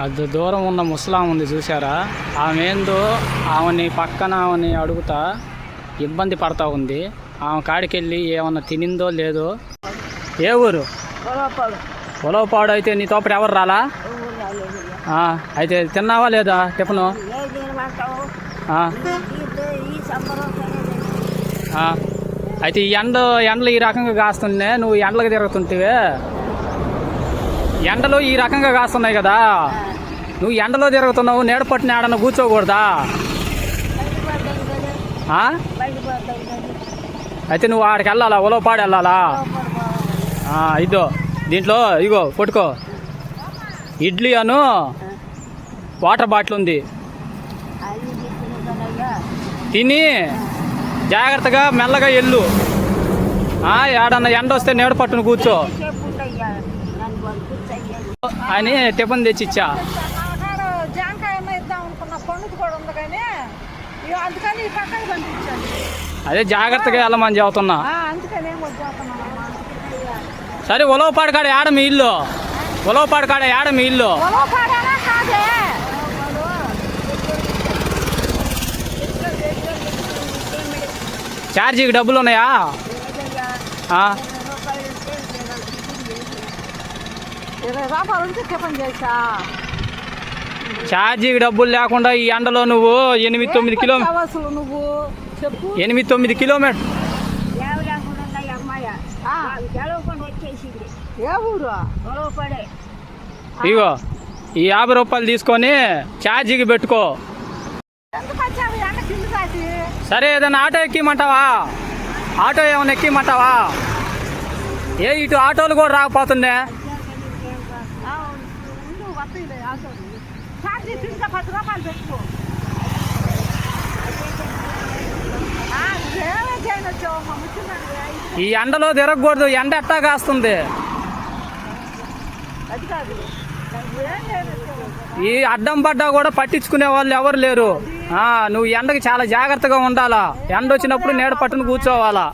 అది దూరం ఉన్న ముసలాం ఉంది చూసారా ఆమె ఏందో ఆమెని పక్కన ఆమెని అడుగుతా ఇబ్బంది పడతా ఉంది. ఆమె కాడికి వెళ్ళి ఏమన్నా తినిందో లేదో. ఏ ఊరు? పొలవపాడు అయితే నీ తోపటి ఎవరు రాలా? అయితే తిన్నావా లేదా టిఫను. అయితే ఈ ఎండ ఎండలు ఈ రకంగా కాస్తుండే నువ్వు ఎండలకు తిరుగుతుంటివే. ఎండలు ఈ రకంగా కాస్తున్నాయి కదా. నువ్వు ఎండలో తిరుగుతున్నావు నీడ పట్టిన ఆడన కూర్చోకూడదా? ఆ? అయితే నువ్వు ఆడికి వెళ్ళాలా? ఉలవపాడు వెళ్ళాలా? ఇదో దీంట్లో ఇగో పట్టుకో. ఇడ్లీ అను వాటర్ బాటిల్ ఉంది. తిని జాగ్రత్తగా మెల్లగా ఎల్లు ఆ, ఏడన్నా ఎండ వస్తే నీడ పట్టును కూర్చో. అని టిఫిన్ తెచ్చి ఇచ్చా నాకాడ జాంకాయ అన్న ఇద్దాం అనుకున్న పండుగ కూడా ఉంది కానీ ఇక అందుకని ఈ పక్కన పంపించాను. అదే జాగ్రత్తగా వెళ్ళమని చెబుతున్నా. సరే ఉలవపాడు కాడ ఏడ మీ ఇల్లు? ఉలవపాడు కాడ ఏడ మీ ఇల్లు? ఛార్జీకి డబ్బులు ఉన్నాయా? ఇరవై రూపాయలు ఉంటే టిఫిన్ చేసా ఛార్జీకి డబ్బులు లేకుండా ఈ ఎండలో నువ్వు ఎనిమిది తొమ్మిది కిలో అసలు నువ్వు? చెప్పు. ఎనిమిది తొమ్మిది కిలోమీటర్ ఏ ఊరు? ఇగో ఈ యాభై రూపాయలు తీసుకొని ఛార్జీకి పెట్టుకో. సరే ఏదైనా ఆటో ఎక్కిమంటావా? ఆటో ఏమైనా ఎక్కిమంటావా? ఏ ఇటు ఆటోలు కూడా రాకపోతుండే. వస్తాయిలే పది రూపాయలు పెట్టుకో ఈ ఎండలో తిరగకూడదు ఎండ ఎట్టా కాస్తుంది? ఈ అడ్డం పడ్డా కూడా పట్టించుకునే వాళ్ళు ఎవరు లేరు. నువ్వు ఎండకి చాలా జాగ్రత్తగా ఉండాలా. ఎండ వచ్చినప్పుడు నీడ పట్టును కూర్చోవాలా.